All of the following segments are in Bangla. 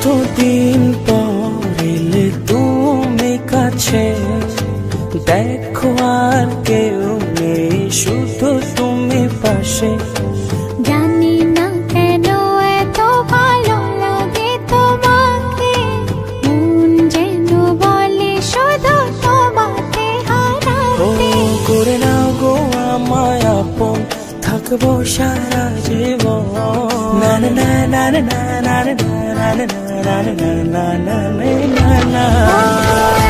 কতদিন পর তুমি কাছে? দেখো আর কেউ নেই শুধু তুমি পাশে। জানি না কেন এত ভালো লাগে তোমাকে। মন যেন বলে শুধু তোমাকে ও করে আপন থাকব সারা জীবন না না না না না না না না না না না না না না না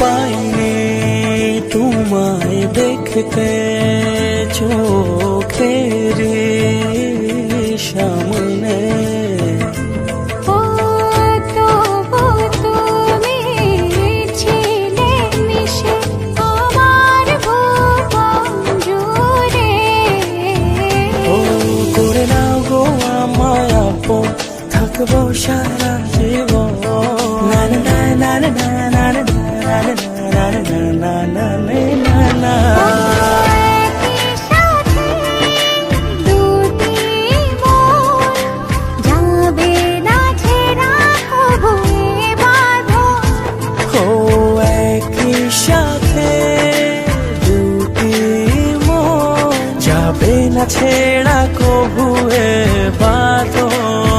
পাইনি তোমায় দেখতে চোখের সামনে। করে নাও গো আমায় আপন থাকব সারা হবে না ছেড়া কবুয়ে বাদন